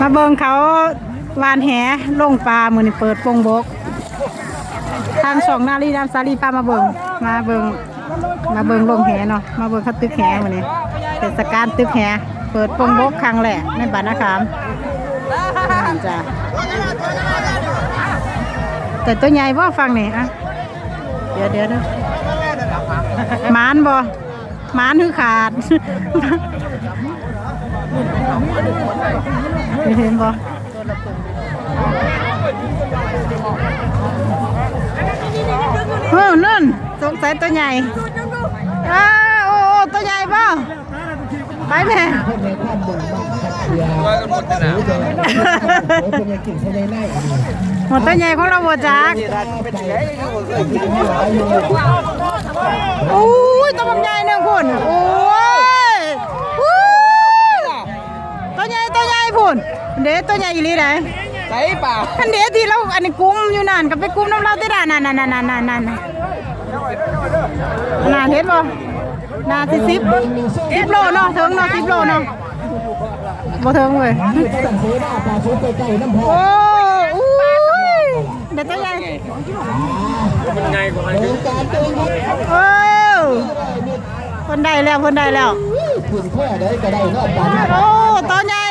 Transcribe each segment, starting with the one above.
มาเบิงเขาวานแหลงปลามือนี่เปิดโปงบก ทางสองนาลีน้ำสาลีพามาเบิงมาเบิงมาเบิงลงแหเนาะมาเบิงเขาตึกแหมือนี้เทศกาลตึกแหเปิดโปงบกครั้งแรกในบ้านนาคามนั่นจ้ะแต่ตัวใหญ่ว่าฟังนี่อะเดี๋ยวเดี๋ยวนะมานบ่มานคือขาด เห็นบ่เออนั่นสงสัยตัวใหญ่อ้าโอ้โอ้ตัวใหญ่ป่ะไปแม่หมดตัวใหญ่ของเราบ่จักโอ้ยตัวมันใหญ่หนึ่งพุ่นโอ้ยวู้ตัวใหญ่ตัวใหญ่พุ่น เด็ตัวใหญ่อีหลีไหนใส่เปล่าคันเด็ที่เราอันนี้กุ้มอยู่นั่นก็ไปกุ้มน้ำเราที่ด้านนั่นนั่นนั่นนั่นนั่นนั่นน่าเห็นบ่น่าสิสิบสิบโลเนาะถึงเนาะสิบโลเนาะบ่ถึงเว้ยสั่งซื้อหน้าปลาชุดใกล้ๆน้ำพอโอ้อุ้ยเด็ดตัวใหญ่มันไงกว่าโครงการเต็มครับโอ้คนได้แล้วคนได้แล้วขุนแค่ได้ก็ได้นอกปลาโอ้ตัวใหญ่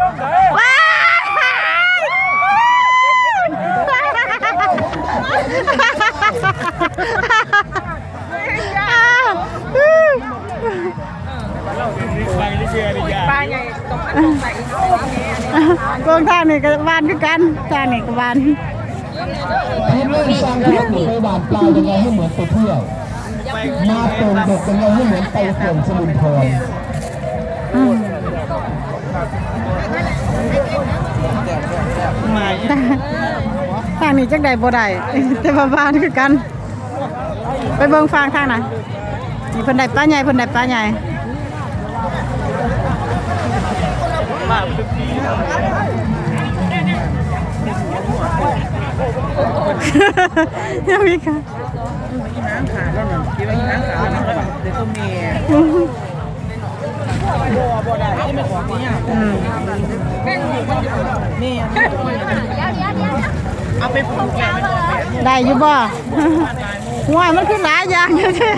ว้ากองท่านี่ก็บานคือกันท่านี่ก็บานทีมเล่นสร้างครับไปหวานปลายังไงให้เหมือนไปเที่ยวมาตรงเด็กยังไงให้เหมือนไปเขื่อนสมุนทร ทางนี้จักได้บ่ได้แต่ว่าบานคือกัน ไปเบิ่งฟางทางน่ะนี่เพิ่นได้ปลาใหญ่เพิ่นได้ปลาใหญ่ยังมีค่ะน้ำขาดแล้วน่ะคิดว่าน้ำขาดแล้วน่ะเดี๋ยวก็มีบัวบัวได้ที่ไม่ของนี่อืมนี่ เอาไปผูกแกไม่ต้องแปะได้อยู่บ่ห่วยมันคือหลายอย่างอยู่แท้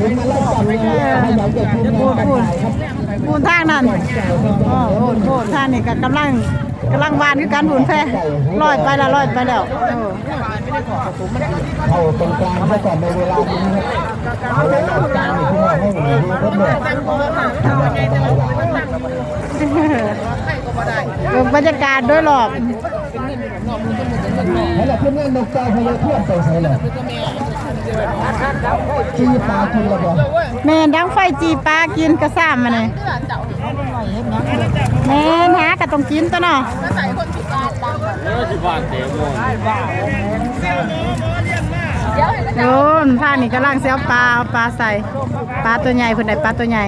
ถึงมาเล่าจับเลยให้อยากจะทีมงานกันไปครับปูดทางนั้นโอ้โหโหทางนี่ก็กำลัง กำลังวานคือกันบุญแพ้ลอยไปล้วลอยไปแล้วเออเข้าตรงกลางซะก่อนในเวลานี้ครับเอาไว้ตรงกลางที่มาให้ดูรถเนี่ยบรรยากาศโดยหรอบแล้วเพื่อนนกเจ้าพะโล้เทียบไปใส่เลยจีปลากินระเบิดแม่ดังไฟจีปลากินกระซ้ำมาเลย แม่นหากะต้องกินตัวเนาะแล้วที่บ้านเต๋อโมงโอ้นทางนี่กำลังเสียวปลาเอาปลาใส่ปลาตัวใหญ่เพิ่นได้ปลาตัวใหญ่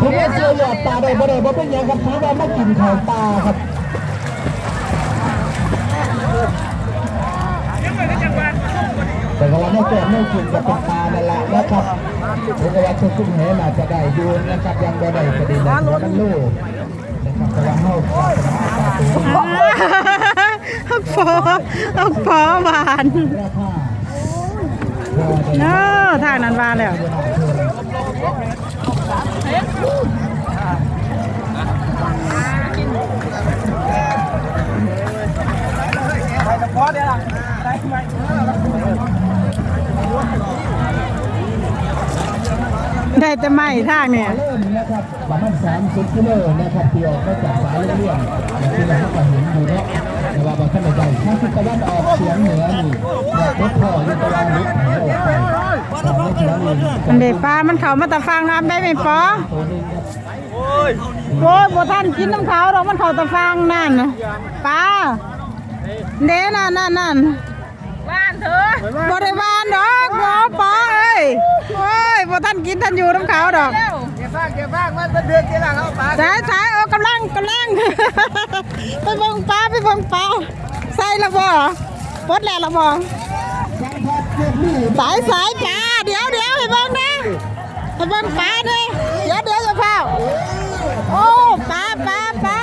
ผมว่าเจอหยอดปลาได้บ่ได้บ่เป็นยังครับถือว่าไม่กินของปลาครับแต่ว่าไม่เกิดไม่กินจะเป็นปลานั่นแหละนะครับ ผมว่าชุดกุ้งแหน่าจะได้ยูนนะครับยังบ่ได้ประเด็นนะมันลูกนะครับแต่ว่าเฮาปลาตัวนี้ฮักฟอฮักฟอหวานราคาพอได้เนาะทางนั้นมาแล้วพอเดี๋ยวล่ะได้ไหม ได้แต่ไม้ทางเนี่ยเริ่มนะครับประมาณ30กิโลนะครับเดียวก็จากสายเลี่ยงองที่เราก็เห็นอยู่เนาะแต่ว่าบางท่านใดถ้าทิศตะวันออกเฉียงเหนือนี่แบบรถพ่ออยู่ตะวันลึกแหออกไปสองเฉียงนี่อันเด็ปลามันเข้ามาตะฟังน้ำได้ไหมปอโอ้ยโอ้ยท่านกินน้ำเขาดอกมันเข้าตะฟังนั่นปลาเด้นั่นนั่นนั่น บ้านเธอบ่ได้หวานดอกบ่ปอเอ้ยโอ้ยบ่ท่านกินท่านอยู่น้ำเขาดอก เก็บบ้างเก็บบ้างมันเป็นเดือนกี่หลังเอาปลาสายสายเอากำลังกำลัง ไปเบิ่งปลาไปเบิ่งปลาใส่และบ่ปลดแล้วละบ่สายสายปลาเดี๋ยวเดี๋ยวให้เบิ่งนะให้เบิ่งปลาเด้เดี๋ยวเดี๋ยวอย่าเฝ้าโอ้ปลาปลาปลา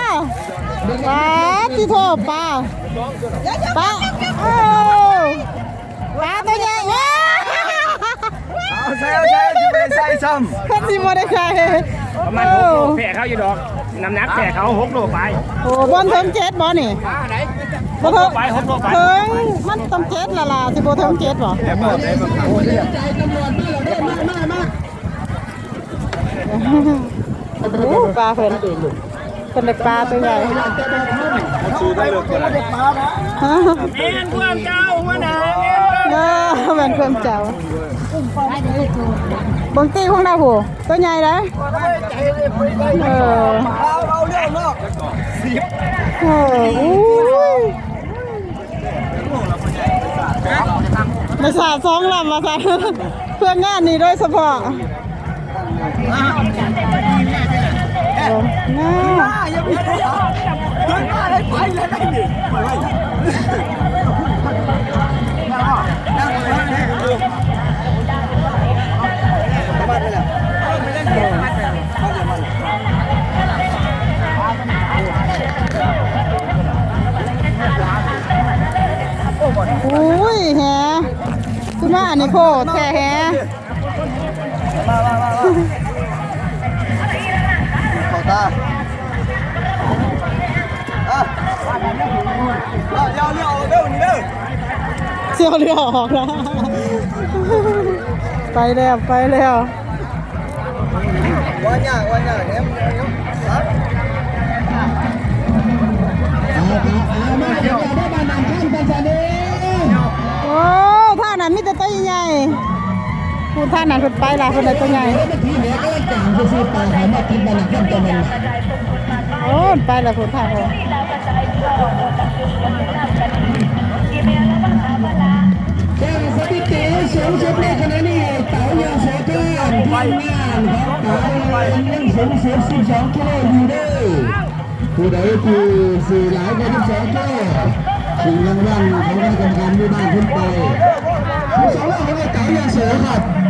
ที่โทษป้าป้าโอ้ป้าตัวใหญ่ว้า เอา ใส่เอาใส่ที่ไปใส่ซ้ขึ้นสิบ่ได้ใครประมาณหกโลแผ่เขาอยู่ดอกน้ำหนักแผ่เขาหกโลไปโอ้บนเทิงเจ็ดบ่นี่ไหนบ่เทิงไปหกโลไปเทิงมันต้องเจ็ดละล่ะสิบ่เทิงเจ็ดบ่ใจตำรวจมาเราได้มามามาโอ้ปลาเพิ่นเพิ่นได้ปลาตัวใหญ่ำชูได้เลยคนละฮะเมียนความเจ้าหัวหน้า เออแม่นเพิ่มเจ้าบิ่งตีของเราผู้ตัวใหญ่เด้อเออเอาเรื่องนอกโอ้ยมาสาสองลำมาสาเพื่องานนี้โดยเฉพาะน่าอย่าไปเอาถึงมาเลยไปเลย นนี้โคตรแท้แฮขอตาอะเอาเดี๋ยวเดี๋ยวเดี๋ยวนี่เด้อเสียวเรือออกแล้วไปแล้วไปแล้ววันยาวันยากเอ็มเอ็มครับเอาเอามาเดี๋ยวได้มานำข้ามกันซะนี่โอ้ท่านั้น มีแต่ตัวใหญ่ๆพูดท่านั้นเพิ่นไปล่ะเพิ่นได้ตัวใหญ่เมื่อกี้เนี่ยก็จังจะซื้อปลานโอ้ไปล้วพูดท่าเพิ่นแจ้งสถิติสูงสุดในขณะนี้เต๋ายาโสกทีมงานของเต๋ายังสูงสุด12กิโลอยู่เด้อผู้ใดคือสื่อหลายกว่า12กิโลชิงรางวัลของคณะกรรมการหมู่บ้านขึ้นไป ผู้สองรอบขอ